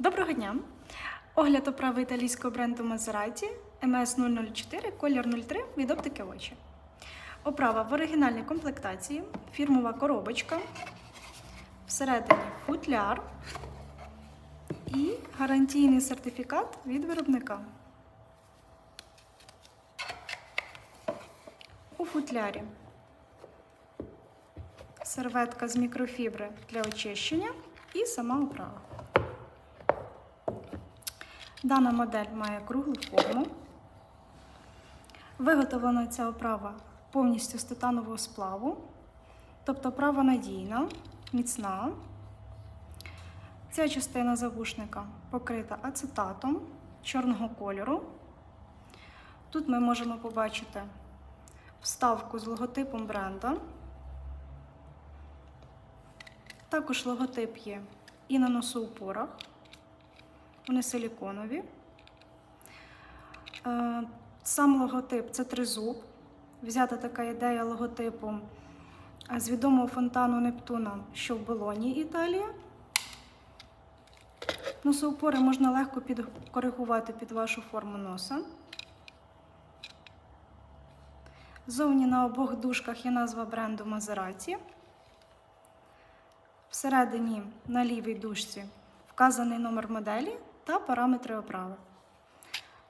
Доброго дня! Огляд оправи італійського бренду Maserati MS 004, колір 03 від оптики очі. Оправа в оригінальній комплектації, фірмова коробочка, всередині футляр і гарантійний сертифікат від виробника. У футлярі серветка з мікрофібри для очищення і сама оправа. Дана модель має круглу форму. Виготовлена ця оправа повністю з титанового сплаву, тобто оправа надійна, міцна. Ця частина завушника покрита ацетатом чорного кольору. Тут ми можемо побачити вставку з логотипом бренда. Також логотип є і на носоупорах. Вони силіконові. Е, Сам логотип це тризуб. Взята така ідея логотипу з відомого фонтану Нептуна, що в Болоні, Італія. Носоупори можна легко підкоригувати під вашу форму носа. Зовні на обох дужках є назва бренду Maserati. Всередині на лівій дужці вказаний номер моделі та параметри оправи.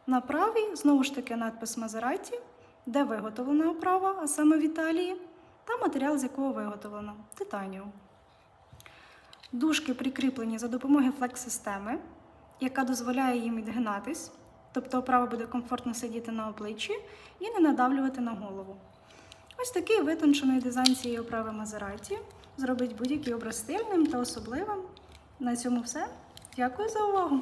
На правій знову ж таки надпис Maserati, де виготовлена оправа, а саме в Італії, та матеріал, з якого виготовлено титаніум. Дужки прикріплені за допомогою флекс-системи, яка дозволяє їм відгинатись, тобто оправа буде комфортно сидіти на обличчі і не надавлювати на голову. Ось такий витончений дизайн цієї оправи Maserati зробить будь-який образ стильним та особливим. На цьому все. Дякую за увагу!